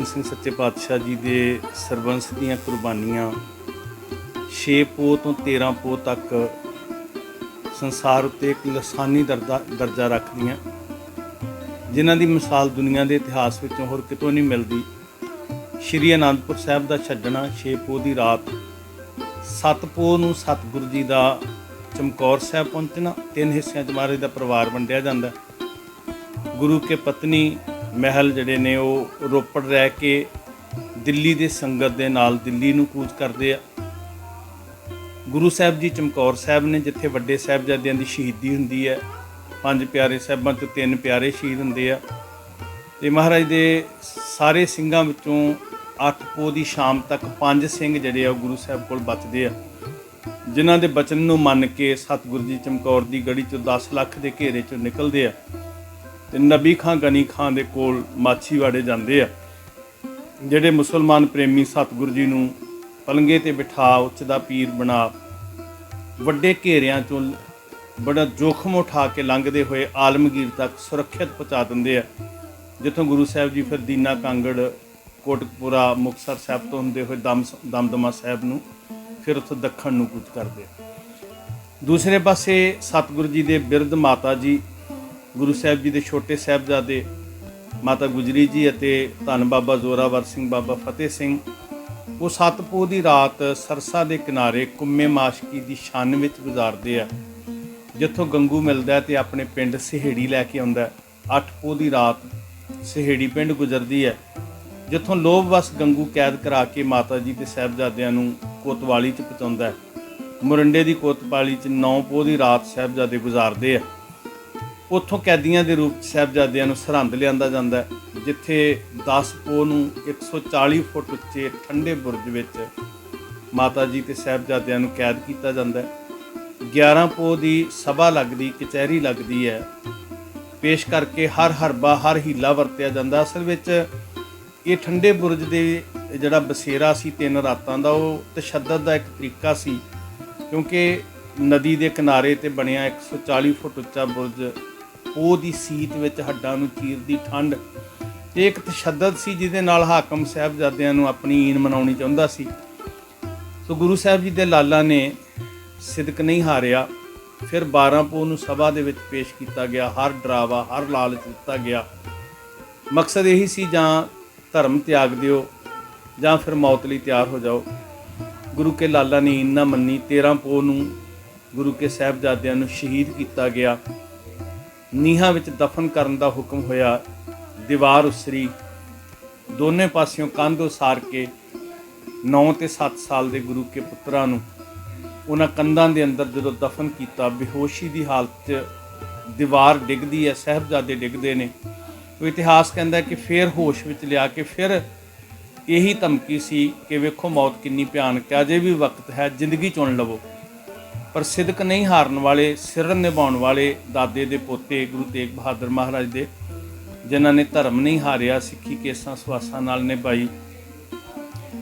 ਗੋਬਿੰਦ ਸਿੰਘ ਸੱਚੇ ਪਾਤਸ਼ਾਹ ਜੀ ਦੇ ਸਰਬੰਸ ਦੀਆਂ ਕੁਰਬਾਨੀਆਂ 6 ਪੋ ਤੋਂ 13 ਪੋ ਤੱਕ ਸੰਸਾਰ ਉੱਤੇ ਇੱਕ ਲਸਾਨੀ ਦਰਜਾ ਦਰਜਾ ਰੱਖਦੀਆਂ। ਜਿਨ੍ਹਾਂ ਦੀ ਮਿਸਾਲ ਦੁਨੀਆ ਦੇ ਇਤਿਹਾਸ ਵਿੱਚੋਂ ਹੋਰ ਕਿਤੋਂ ਨਹੀਂ ਮਿਲਦੀ। ਸ਼੍ਰੀ ਅਨੰਦਪੁਰ ਸਾਹਿਬ ਦਾ ਛੱਡਣਾ 6 ਪੋ ਦੀ ਰਾਤ। 7 ਪੋ ਨੂੰ ਸਤਿਗੁਰੂ ਜੀ ਦਾ ਚਮਕੌਰ ਸਾਹਿਬ ਪਹੁੰਚਣਾ, ਤਿੰਨ ਹਿੱਸਿਆਂ 'ਚ ਮਹਾਰਾਜ ਦਾ ਪਰਿਵਾਰ ਵੰਡਿਆ ਜਾਂਦਾ। ਗੁਰੂ ਕੇ ਪਤਨੀ ਮਹਿਲ ਜਿਹੜੇ ਨੇ ਉਹ ਰੋਪੜ ਰਹਿ ਕੇ ਦਿੱਲੀ ਦੇ ਸੰਗਤ ਦੇ ਨਾਲ ਦਿੱਲੀ ਨੂੰ ਕੂਚ ਕਰਦੇ ਆ। ਗੁਰੂ ਸਾਹਿਬ ਜੀ ਚਮਕੌਰ ਸਾਹਿਬ ਨੇ ਜਿੱਥੇ ਵੱਡੇ ਸਾਹਿਬਜ਼ਾਦਿਆਂ ਦੀ ਸ਼ਹੀਦੀ ਹੁੰਦੀ ਹੈ, ਪੰਜ ਪਿਆਰੇ ਸਾਹਿਬਾਂ ਤੋਂ ਤਿੰਨ ਪਿਆਰੇ ਸ਼ਹੀਦ ਹੁੰਦੇ ਆ। ਤੇ ਮਹਾਰਾਜ ਦੇ ਸਾਰੇ ਸਿੰਘਾਂ ਵਿੱਚੋਂ 8 ਪੋ ਦੀ ਸ਼ਾਮ ਤੱਕ ਪੰਜ ਸਿੰਘ ਜਿਹੜੇ ਆ ਉਹ ਗੁਰੂ ਸਾਹਿਬ ਕੋਲ ਬਚਦੇ ਆ। ਜਿਨ੍ਹਾਂ ਦੇ ਬਚਨ ਨੂੰ ਮੰਨ ਕੇ ਸਤਿਗੁਰੂ ਜੀ ਚਮਕੌਰ ਦੀ ਗੜੀ ਚੋਂ 10 ਲੱਖ ਦੇ ਘੇਰੇ ਚੋਂ ਨਿਕਲਦੇ ਆ। ਤੇ ਨਬੀ ਖਾਂ ਗਨੀ ਖਾਂ ਦੇ ਕੋਲ ਮਾਛੀਵਾੜੇ ਜਾਂਦੇ ਆ। ਜਿਹੜੇ ਮੁਸਲਮਾਨ ਪ੍ਰੇਮੀ ਸਤਿਗੁਰੂ ਜੀ ਨੂੰ ਪਲੰਗੇ ਤੇ ਬਿਠਾ ਉੱਚ ਦਾ ਪੀਰ ਬਣਾ ਵੱਡੇ ਘੇਰਿਆਂ ਚੋਂ ਬੜਾ ਜੋਖਮ ਉਠਾ ਕੇ ਲੰਘਦੇ ਹੋਏ ਆਲਮਗੀਰ ਤੱਕ ਸੁਰੱਖਿਅਤ ਪਹੁੰਚਾ ਦਿੰਦੇ ਆ। ਜਿੱਥੋਂ ਗੁਰੂ ਸਾਹਿਬ ਜੀ ਫਿਰ ਦੀਨਾ ਕਾਂਗੜ, ਕੋਟਕਪੁਰਾ, ਮੁਕਤਸਰ ਸਾਹਿਬ ਤੋਂ ਹੁੰਦੇ ਹੋਏ ਦਮ ਦਮਦਮਾ ਸਾਹਿਬ ਨੂੰ ਫਿਰ ਉੱਥੋਂ ਦੱਖਣ ਨੂੰ ਕੂਚ ਕਰਦੇ ਆ। ਦੂਸਰੇ ਪਾਸੇ ਸਤਿਗੁਰੂ ਜੀ ਦੇ ਬਿਰਧ ਮਾਤਾ ਜੀ ਗੁਰੂ ਸਾਹਿਬ ਜੀ ਦੇ ਛੋਟੇ ਸਾਹਿਬਜ਼ਾਦੇ ਮਾਤਾ ਗੁਜਰੀ ਜੀ ਅਤੇ ਧੰਨ ਬਾਬਾ ਜ਼ੋਰਾਵਰ ਸਿੰਘ, ਬਾਬਾ ਫਤਿਹ ਸਿੰਘ, ਉਹ ਸਤਪੋ ਦੀ ਰਾਤ ਸਰਸਾ ਦੇ ਕਿਨਾਰੇ ਕੁੰਮੇ ਮਾਸ਼ਕੀ ਦੀ ਛਾਨ ਵਿੱਚ ਗੁਜ਼ਾਰਦੇ ਆ। ਜਿੱਥੋਂ ਗੰਗੂ ਮਿਲਦਾ ਹੈ ਤੇ ਆਪਣੇ ਪਿੰਡ ਸਿਹੜੀ ਲੈ ਕੇ ਆਉਂਦਾ ਹੈ। ਅੱਠ ਪੋ ਦੀ ਰਾਤ ਸਿਹੜੀ ਪਿੰਡ ਗੁਜ਼ਰਦੀ ਹੈ, ਜਿੱਥੋਂ ਲੋਭਵਸ ਗੰਗੂ ਕੈਦ ਕਰਾ ਕੇ ਮਾਤਾ ਜੀ ਤੇ ਸਾਹਿਬਜ਼ਾਦਿਆਂ ਨੂੰ ਕੋਤਵਾਲੀ ਚ ਪਹੁੰਚਾਉਂਦਾ ਹੈ। ਮੁਰੰਡੇ ਦੀ ਕੋਤਵਾਲੀ ਚ 9 ਪੋ ਦੀ ਰਾਤ ਸਾਹਿਬਜ਼ਾਦੇ ਗੁਜ਼ਾਰਦੇ ਆ। ਉੱਥੋਂ ਕੈਦੀਆਂ ਦੇ ਰੂਪ 'ਚ ਸਾਹਿਬਜ਼ਾਦਿਆਂ ਨੂੰ ਸਰਹੰਦ ਲਿਆਂਦਾ ਜਾਂਦਾ ਜਿੱਥੇ 10 ਪੋ ਨੂੰ 140 ਫੁੱਟ ਉੱਚੇ ਠੰਡੇ ਬੁਰਜ ਵਿੱਚ ਮਾਤਾ ਜੀ ਤੇ ਸਾਹਿਬਜ਼ਾਦਿਆਂ ਨੂੰ ਕੈਦ ਕੀਤਾ ਜਾਂਦਾ ਹੈ। 11 ਪੋ ਦੀ ਸਭਾ ਲੱਗਦੀ, ਕਚਹਿਰੀ ਲੱਗਦੀ ਹੈ। ਪੇਸ਼ ਕਰਕੇ ਹਰ ਹਰਬਾ, ਹਰ ਹੀਲਾ ਵਰਤਿਆ ਜਾਂਦਾ। ਅਸਲ ਵਿੱਚ ਇਹ ਠੰਡੇ ਬੁਰਜ ਦੇ ਜਿਹੜਾ ਬਸੇਰਾ ਸੀ, ਤਿੰਨ ਰਾਤਾਂ ਦਾ, ਉਹ ਤਸ਼ੱਦਦ ਦਾ ਇੱਕ ਤਰੀਕਾ ਸੀ, ਕਿਉਂਕਿ ਨਦੀ ਦੇ ਕਿਨਾਰੇ ਤੇ ਬਣਿਆ 140 ਫੁੱਟ ਉੱਚਾ ਬੁਰਜ ਉਹ ਦੀ ਸੀਤ ਵਿੱਚ ਹੱਡਾਂ ਨੂੰ ਚੀਰਦੀ ਠੰਡ। ਇਹ ਇੱਕ ਤਸ਼ੱਦਦ ਸੀ ਜਿਹਦੇ ਨਾਲ ਹਾਕਮ ਸਾਹਿਬਜ਼ਾਦਿਆਂ ਨੂੰ ਆਪਣੀ ਈਨ ਮਨਾਉਣੀ ਚਾਹੁੰਦਾ ਸੀ। ਸੋ ਗੁਰੂ ਸਾਹਿਬ ਜੀ ਦੇ ਲਾਲਾ ਨੇ ਸਿਦਕ ਨਹੀਂ ਹਾਰਿਆ। ਫਿਰ 12 ਪੋ ਨੂੰ ਸਭਾ ਦੇ ਵਿੱਚ ਪੇਸ਼ ਕੀਤਾ ਗਿਆ। ਹਰ ਡਰਾਵਾ, ਹਰ ਲਾਲਚ ਦਿੱਤਾ ਗਿਆ। ਮਕਸਦ ਇਹੀ ਸੀ, ਜਾਂ ਧਰਮ ਤਿਆਗ ਦਿਓ, ਜਾਂ ਫਿਰ ਮੌਤ ਲਈ ਤਿਆਰ ਹੋ ਜਾਓ। ਗੁਰੂ ਕੇ ਲਾਲਾ ਨੇ ਇੰਨਾ ਮੰਨੀ। 13 ਪੋ ਨੂੰ ਗੁਰੂ ਕੇ ਸਾਹਿਬਜ਼ਾਦਿਆਂ ਨੂੰ ਸ਼ਹੀਦ ਕੀਤਾ ਗਿਆ। ਨੀਹਾਂ ਵਿੱਚ ਦਫਨ ਕਰਨ ਦਾ ਹੁਕਮ ਹੋਇਆ। ਦੀਵਾਰ ਉਸਰੀ। ਦੋਨੇ ਪਾਸਿਓਂ ਕੰਧ ਉਸਾਰ ਕੇ 9 ਤੇ 7 ਸਾਲ ਦੇ ਗੁਰੂ ਕੇ ਪੁੱਤਰਾਂ ਨੂੰ ਉਹਨਾਂ ਕੰਧਾਂ ਦੇ ਅੰਦਰ ਜਦੋਂ ਦਫਨ ਕੀਤਾ, ਬੇਹੋਸ਼ੀ ਦੀ ਹਾਲਤ 'ਚ ਦੀਵਾਰ ਡਿੱਗਦੀ ਹੈ, ਸਾਹਿਬਜ਼ਾਦੇ ਡਿੱਗਦੇ ਨੇ। ਉਹ ਇਤਿਹਾਸ ਕਹਿੰਦਾ ਕਿ ਫਿਰ ਹੋਸ਼ ਵਿੱਚ ਲਿਆ ਕੇ ਫਿਰ ਇਹੀ ਧਮਕੀ ਸੀ ਕਿ ਵੇਖੋ ਮੌਤ ਕਿੰਨੀ ਭਿਆਨਕ ਹੈ, ਅਜੇ ਵੀ ਵਕਤ ਹੈ, ਜ਼ਿੰਦਗੀ ਚੁਣ ਲਵੋ। ਪਰ ਸਿਦਕ ਨਹੀਂ ਹਾਰਨ ਵਾਲੇ ਸਿਰਨ ਨਿਭਾਉਣ ਵਾਲੇ ਦਾਦੇ ਦੇ ਪੋਤੇ ਗੁਰੂ ਤੇਗ ਬਹਾਦਰ ਮਹਾਰਾਜ ਦੇ, ਜਿਨ੍ਹਾਂ ਨੇ ਧਰਮ ਨਹੀਂ ਹਾਰਿਆ, ਸਿੱਖੀ ਕੇਸਾਂ ਸਵਾਸਾਂ ਨਾਲ ਨਿਭਾਈ।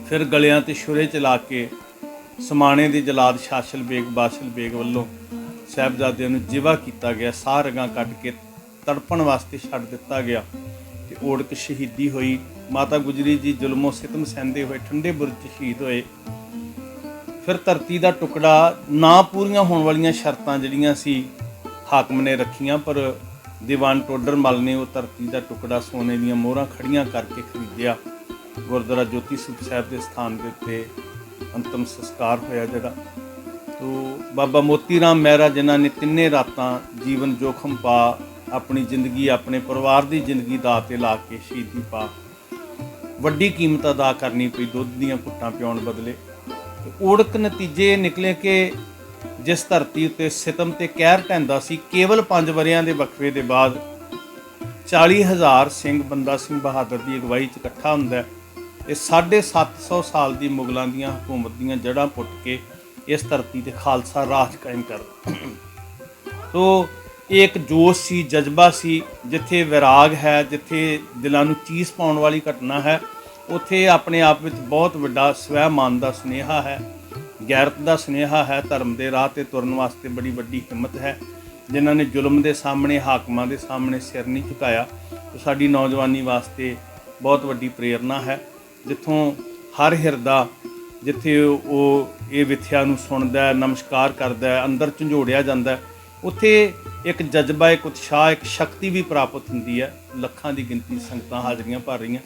ਫਿਰ ਗਲਿਆਂ ਤੇ ਛੁਰੇ ਚਲਾ ਕੇ ਸਮਾਣੇ ਦੇ ਜਲਾਦ ਸ਼ਾਸਲ ਬੇਗ ਬਾਸ਼ਲ ਬੇਗ ਵੱਲੋਂ ਸਾਹਿਬਜ਼ਾਦਿਆਂ ਨੂੰ ਜਿਵਾ ਕੀਤਾ ਗਿਆ। ਸਾਹ ਰਗਾਂ ਕੱਢ ਕੇ ਤੜਪਣ ਵਾਸਤੇ ਛੱਡ ਦਿੱਤਾ ਗਿਆ ਤੇ ਓੜਕ ਸ਼ਹੀਦੀ ਹੋਈ। ਮਾਤਾ ਗੁਜਰੀ ਜੀ ਜ਼ੁਲਮੋ ਸਿਤਮ ਸਹਿੰਦੇ ਹੋਏ, ਠੰਡੇ ਬੁਰਜ 'ਚ ਸ਼ਹੀਦ ਹੋਏ। ਫਿਰ ਧਰਤੀ ਦਾ ਟੁਕੜਾ ਨਾ ਪੂਰੀਆਂ ਹੋਣ ਵਾਲੀਆਂ ਸ਼ਰਤਾਂ ਜਿਹੜੀਆਂ ਸੀ ਹਾਕਮ ਨੇ ਰੱਖੀਆਂ, ਪਰ ਦੀਵਾਨ ਟੋਡਰ ਮਲ ਨੇ ਉਹ ਧਰਤੀ ਦਾ ਟੁਕੜਾ ਸੋਨੇ ਦੀਆਂ ਮੋਹਰਾਂ ਖੜੀਆਂ ਕਰਕੇ ਖਰੀਦਿਆ। ਗੁਰਦੁਆਰਾ ਜੋਤੀ ਸਰੂਪ ਸਾਹਿਬ ਦੇ ਸਥਾਨ ਦੇ ਉੱਤੇ ਅੰਤਮ ਸੰਸਕਾਰ ਹੋਇਆ ਜਿਹੜਾ। ਤੋ ਬਾਬਾ ਮੋਤੀ ਰਾਮ ਮਹਿਰਾ ਜਿਨ੍ਹਾਂ ਨੇ ਤਿੰਨੇ ਰਾਤਾਂ ਜੀਵਨ ਜੋਖਮ ਪਾ, ਆਪਣੀ ਜ਼ਿੰਦਗੀ, ਆਪਣੇ ਪਰਿਵਾਰ ਦੀ ਜ਼ਿੰਦਗੀ ਦਾ ਤੇ ਲਾ ਕੇ ਸ਼ਹੀਦੀ ਪਾ, ਵੱਡੀ ਕੀਮਤ ਅਦਾ ਕਰਨੀ ਪਈ, ਦੁੱਧ ਦੀਆਂ ਘੁੱਟਾਂ ਪਿਉਣ ਬਦਲੇ। ਤੇ ਓੜਕ ਨਤੀਜੇ ਇਹ ਨਿਕਲੇ ਕਿ ਜਿਸ ਧਰਤੀ ਉੱਤੇ ਸਿਤਮ ਤੇ ਕਹਿਰ ਢੈਂਦਾ ਸੀ, ਕੇਵਲ 5 ਵਰਿਆਂ ਦੇ ਵਕਫੇ ਦੇ ਬਾਅਦ 40000 ਸਿੰਘ ਬੰਦਾ ਸਿੰਘ ਬਹਾਦਰ ਦੀ ਅਗਵਾਈ 'ਚ ਇਕੱਠਾ ਹੁੰਦਾ ਹੈ। ਇਹ 750 ਸਾਲ ਦੀ ਮੁਗਲਾਂ ਦੀਆਂ ਹਕੂਮਤ ਦੀਆਂ ਜੜ੍ਹਾਂ ਪੁੱਟ ਕੇ ਇਸ ਧਰਤੀ ਤੇ ਖਾਲਸਾ ਰਾਜ ਕਾਇਮ ਕਰਦਾ ਸੋ ਇਹ ਇੱਕ ਜੋਸ਼ ਸੀ, ਜਜ਼ਬਾ ਸੀ, ਜਿੱਥੇ ਵਿਰਾਗ ਹੈ, ਜਿੱਥੇ ਦਿਲਾਂ ਨੂੰ ਚੀਸ ਪਾਉਣ ਵਾਲੀ ਘਟਨਾ ਹੈ ਉੱਥੇ ਆਪਣੇ ਆਪ ਵਿੱਚ ਬਹੁਤ ਵੱਡਾ ਸਵੈਮਾਨ ਦਾ ਸੁਨੇਹਾ ਹੈ, ਗੈਰਤ ਦਾ ਸੁਨੇਹਾ ਹੈ, ਧਰਮ ਦੇ ਰਾਹ ਤੇ ਤੁਰਨ ਵਾਸਤੇ ਬੜੀ ਵੱਡੀ ਹਿੰਮਤ ਹੈ। ਜਿਨ੍ਹਾਂ ਨੇ ਜ਼ੁਲਮ ਦੇ ਸਾਹਮਣੇ, ਹਾਕਮਾਂ ਦੇ ਸਾਹਮਣੇ ਸਿਰ ਨਹੀਂ ਝੁਕਾਇਆ, ਤੇ ਸਾਡੀ ਨੌਜਵਾਨੀ ਵਾਸਤੇ ਬਹੁਤ ਵੱਡੀ ਪ੍ਰੇਰਣਾ ਹੈ। ਜਿੱਥੋਂ ਹਰ ਹਿਰਦਾ ਜਿੱਥੇ ਉਹ ਇਹ ਵਿਥਿਆ ਨੂੰ ਸੁਣਦਾ ਹੈ, ਨਮਸਕਾਰ ਕਰਦਾ ਹੈ, ਅੰਦਰ ਝੰਜੋੜਿਆ ਜਾਂਦਾ ਹੈ, ਉੱਥੇ ਇੱਕ ਜਜ਼ਬਾ, ਇੱਕ ਉਤਸ਼ਾਹ, ਇੱਕ ਸ਼ਕਤੀ ਵੀ ਪ੍ਰਾਪਤ ਹੁੰਦੀ ਹੈ। ਲੱਖਾਂ ਦੀ ਗਿਣਤੀ ਸੰਗਤਾਂ ਹਾਜ਼ਰੀਆਂ ਭਰ ਰਹੀਆਂ।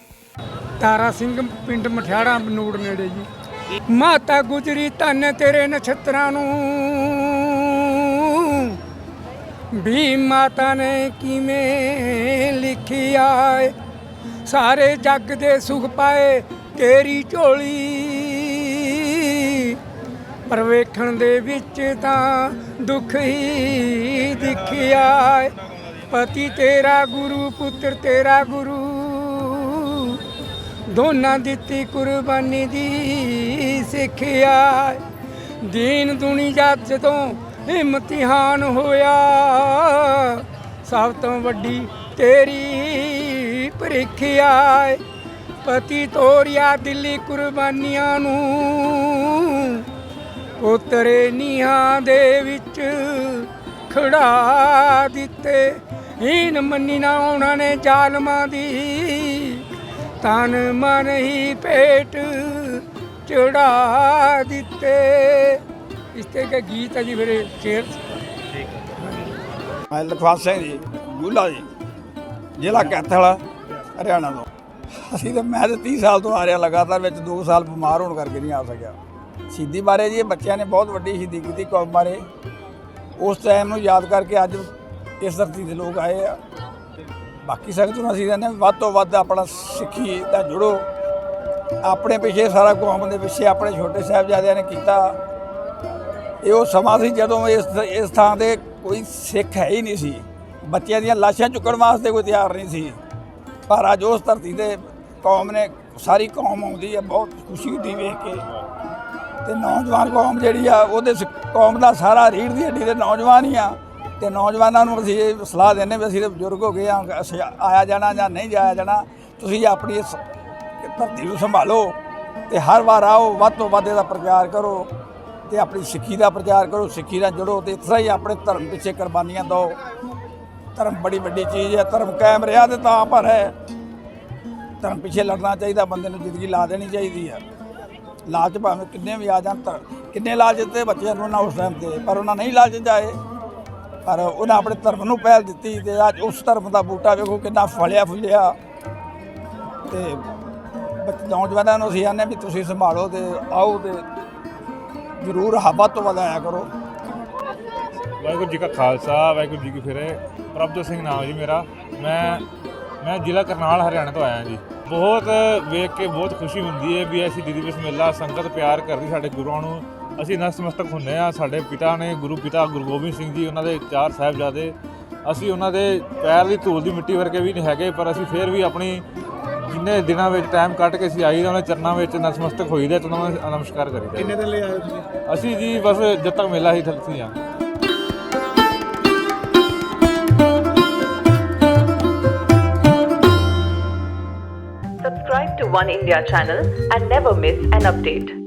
ਤਾਰਾ ਸਿੰਘ ਪਿੰਡ ਮਠਿਆੜਾ ਬਨੂੜ ਨੇੜੇ ਜੀ। ਮਾਤਾ ਗੁਜਰੀ ਧੰਨ ਤੇਰੇ ਨਛਤਰਾਂ ਨੂੰ। ਵੀ ਮਾਤਾ ਨੇ ਕਿਵੇਂ ਲਿਖਿਆ ਏ ਸਾਰੇ ਜੱਗ ਦੇ ਸੁਖ ਪਾਏ ਤੇਰੀ ਝੋਲੀ। ਪਰ ਵੇਖਣ ਦੇ ਵਿੱਚ ਤਾਂ ਦੁੱਖ ਹੀ ਦਿਖਿਆ ਪਤੀ ਤੇਰਾ ਗੁਰੂ, ਪੁੱਤਰ ਤੇਰਾ ਗੁਰੂ। ਦੋਨਾਂ ਦਿੱਤੀ ਕੁਰਬਾਨੀ ਦੀ ਸਿੱਖਿਆ ਦੀਨ ਦੁਨੀ ਜਦੋਂ ਇਮਤਿਹਾਨ ਹੋਇਆ। ਸਭ ਤੋਂ ਵੱਡੀ ਤੇਰੀ ਪ੍ਰੀਖਿਆ ਪਤੀ ਤੋਰਿਆ ਦਿੱਲੀ ਕੁਰਬਾਨੀਆਂ ਨੂੰ। ਉਤਰੇ ਨੀਹਾਂ ਦੇ ਵਿੱਚ ਖੜਾ ਦਿੱਤੇ। ਹੀਨ ਮੰਨੀ ਨਾ ਉਹਨਾਂ ਨੇ ਜ਼ਾਲਮਾਂ ਦੀ। ਤਨ ਮਨ ਹੀ ਪੇਟ ਚੜਾ ਦਿੱਤੇ। ਇਸ ਤੇ ਇੱਕ ਗੀਤ ਹੈ ਜੀ ਮੇਰੇ ਸ਼ੇਰ ਮੈਂ ਲਖਵਾਸ ਸਿੰਘ ਜੀ ਗੁਲਾ ਜੀ, ਜ਼ਿਲ੍ਹਾ ਕੈਥਲ, ਹਰਿਆਣਾ ਤੋਂ। ਅਸੀਂ ਤਾਂ ਮੈਂ ਤਾਂ 30 ਸਾਲ ਤੋਂ ਆ ਰਿਹਾ ਲਗਾਤਾਰ, ਵਿੱਚ 2 ਸਾਲ ਬਿਮਾਰ ਹੋਣ ਕਰਕੇ ਨਹੀਂ ਆ ਸਕਿਆ। ਸ਼ਹੀਦੀ ਬਾਰੇ ਜੀ ਇਹ ਬੱਚਿਆਂ ਨੇ ਬਹੁਤ ਵੱਡੀ ਸ਼ਹੀਦੀ ਕੀਤੀ ਕੌਮ ਬਾਰੇ। ਉਸ ਟਾਈਮ ਨੂੰ ਯਾਦ ਕਰਕੇ ਅੱਜ ਇਸ ਧਰਤੀ ਦੇ ਲੋਕ ਆਏ ਆ। ਬਾਕੀ ਸੰਗਤ ਨੂੰ ਅਸੀਂ ਕਹਿੰਦੇ ਹਾਂ, ਵੱਧ ਤੋਂ ਵੱਧ ਆਪਣਾ ਸਿੱਖੀ ਦਾ ਜੁੜੋ। ਆਪਣੇ ਪਿੱਛੇ ਸਾਰਾ ਕੌਮ ਦੇ ਪਿੱਛੇ ਆਪਣੇ ਛੋਟੇ ਸਾਹਿਬਜ਼ਾਦਿਆਂ ਨੇ ਕੀਤਾ। ਇਹ ਉਹ ਸਮਾਂ ਸੀ ਜਦੋਂ ਇਸ ਇਸ ਥਾਂ ਤੇ ਕੋਈ ਸਿੱਖ ਹੈ ਹੀ ਨਹੀਂ ਸੀ। ਬੱਚਿਆਂ ਦੀਆਂ ਲਾਸ਼ਾਂ ਚੁੱਕਣ ਵਾਸਤੇ ਕੋਈ ਤਿਆਰ ਨਹੀਂ ਸੀ। ਪਰ ਅੱਜ ਉਸ ਧਰਤੀ ਤੇ ਕੌਮ ਨੇ, ਸਾਰੀ ਕੌਮ ਆਉਂਦੀ ਹੈ, ਬਹੁਤ ਖੁਸ਼ੀ ਹੁੰਦੀ ਵੇਖ ਕੇ। ਤੇ ਨੌਜਵਾਨ ਕੌਮ ਜਿਹੜੀ ਆ, ਉਹਦੇ ਸ- ਕੌਮ ਦਾ ਸਾਰਾ ਰੀੜ ਦੀ ਹੱਡੀ ਦੇ ਨੌਜਵਾਨ ਹੀ ਆ। ਤੇ ਨੌਜਵਾਨਾਂ ਨੂੰ ਅਸੀਂ ਇਹ ਸਲਾਹ ਦਿੰਦੇ ਵੀ ਅਸੀਂ ਤਾਂ ਬਜ਼ੁਰਗ ਹੋ ਗਏ ਆ ਅਸੀਂ ਆਇਆ ਜਾਣਾ ਜਾਂ ਨਹੀਂ ਜਾਇਆ ਜਾਣਾ, ਤੁਸੀਂ ਆਪਣੀ ਇਸ ਧਰਤੀ ਨੂੰ ਸੰਭਾਲੋ ਤੇ ਹਰ ਵਾਰ ਆਓ, ਵੱਧ ਤੋਂ ਵੱਧ ਇਹਦਾ ਪ੍ਰਚਾਰ ਕਰੋ ਤੇ ਆਪਣੀ ਸਿੱਖੀ ਦਾ ਪ੍ਰਚਾਰ ਕਰੋ, ਸਿੱਖੀ ਨਾਲ ਜੁੜੋ ਤੇ ਇਸ ਤਰ੍ਹਾਂ ਹੀ ਆਪਣੇ ਧਰਮ ਪਿੱਛੇ ਕੁਰਬਾਨੀਆਂ ਦਿਓ। ਧਰਮ ਬੜੀ ਵੱਡੀ ਚੀਜ਼ ਹੈ, ਧਰਮ ਕਾਇਮ ਰਿਹਾ ਤੇ ਤਾਂ ਪਰ ਹੈ। ਧਰਮ ਪਿੱਛੇ ਲੜਨਾ ਚਾਹੀਦਾ, ਬੰਦੇ ਨੂੰ ਜ਼ਿੰਦਗੀ ਲਾ ਦੇਣੀ ਚਾਹੀਦੀ ਹੈ। ਲਾਲਚ ਭਾਵੇਂ ਕਿੰਨੇ ਵੀ ਆ ਜਾਣ, ਧਰ ਕਿੰਨੇ ਲਾਲਚ ਦਿੱਤੇ ਬੱਚਿਆਂ ਨੂੰ ਨਾ ਉਸ ਟਾਈਮ ਤੇ, ਪਰ ਉਹਨਾਂ ਨਹੀਂ ਲਾਲਚ ਜਾਏ ਪਰ ਉਹਨਾਂ ਆਪਣੇ ਧਰਮ ਨੂੰ ਪਹਿਲ ਦਿੱਤੀ ਤੇ ਅੱਜ ਉਸ ਧਰਮ ਦਾ ਬੂਟਾ ਵੇਖੋ ਕਿੰਨਾ ਫਲਿਆ ਫੁੱਲਿਆ। ਤੇ ਨੌਜਵਾਨਾਂ ਨੂੰ ਅਸੀਂ ਆਨੇ ਵੀ ਤੁਸੀਂ ਸੰਭਾਲੋ ਤੇ ਆਓ ਤੇ ਜ਼ਰੂਰ ਹੱਬਾ ਤੋਂ ਵੱਧ ਆਇਆ ਕਰੋ। ਵਾਹਿਗੁਰੂ ਜੀ ਕਾ ਖਾਲਸਾ, ਵਾਹਿਗੁਰੂ ਜੀ ਕੀ ਫਤਿਹ। ਪ੍ਰਭਜੋਤ ਸਿੰਘ ਨਾਮ ਜੀ ਮੇਰਾ। ਮੈਂ ਮੈਂ ਜ਼ਿਲ੍ਹਾ ਕਰਨਾਲ, ਹਰਿਆਣਾ ਤੋਂ ਆਇਆ ਜੀ। ਬਹੁਤ ਵੇਖ ਕੇ ਬਹੁਤ ਖੁਸ਼ੀ ਹੁੰਦੀ ਹੈ ਵੀ ਅਸੀਂ ਦੀਦੀ ਵਿੱਚ ਮੇਲਾ, ਸੰਗਤ ਪਿਆਰ ਕਰਦੀ ਸਾਡੇ ਗੁਰੂਆਂ ਨੂੰ। ਅਸੀਂ ਨਤਮਸਤਕ ਹੁੰਨੇ ਆ ਸਾਡੇ ਪਿਤਾ ਨੇ ਗੁਰੂ ਪਿਤਾ ਗੁਰੂ ਗੋਬਿੰਦ ਸਿੰਘ ਜੀ ਉਹਨਾਂ ਦੇ ਚਾਰ ਸਾਹਿਬਜ਼ਾਦੇ। ਅਸੀਂ ਉਹਨਾਂ ਦੇ ਪੈਰ ਦੀ ਧੂਲ ਦੀ ਮਿੱਟੀ ਵਰਗੇ ਵੀ ਨਹੀਂ ਹੈਗੇ ਪਰ ਅਸੀਂ ਫੇਰ ਵੀ ਆਪਣੀ ਜਿੰਨੇ ਦਿਨਾਂ ਵਿੱਚ ਟਾਈਮ ਕੱਢ ਕੇ ਅਸੀਂ ਆਈਦਾ ਉਹਨਾਂ ਦੇ ਚਰਨਾਂ ਵਿੱਚ ਨਤਮਸਤਕ ਹੋਈਦਾ ਤੇ ਉਹਨਾਂ ਨੂੰ ਨਮਸਕਾਰ ਕਰੀਦਾ। ਕਿੰਨੇ ਦਿਨ ਲਈ ਆਏ ਤੁਸੀਂ? ਅਸੀਂ ਜੀ ਬਸ ਜਦ ਤੱਕ ਮੇਲਾ ਹੀ ਥਲਸੀ ਆ Subscribe to One India channel and never miss an update.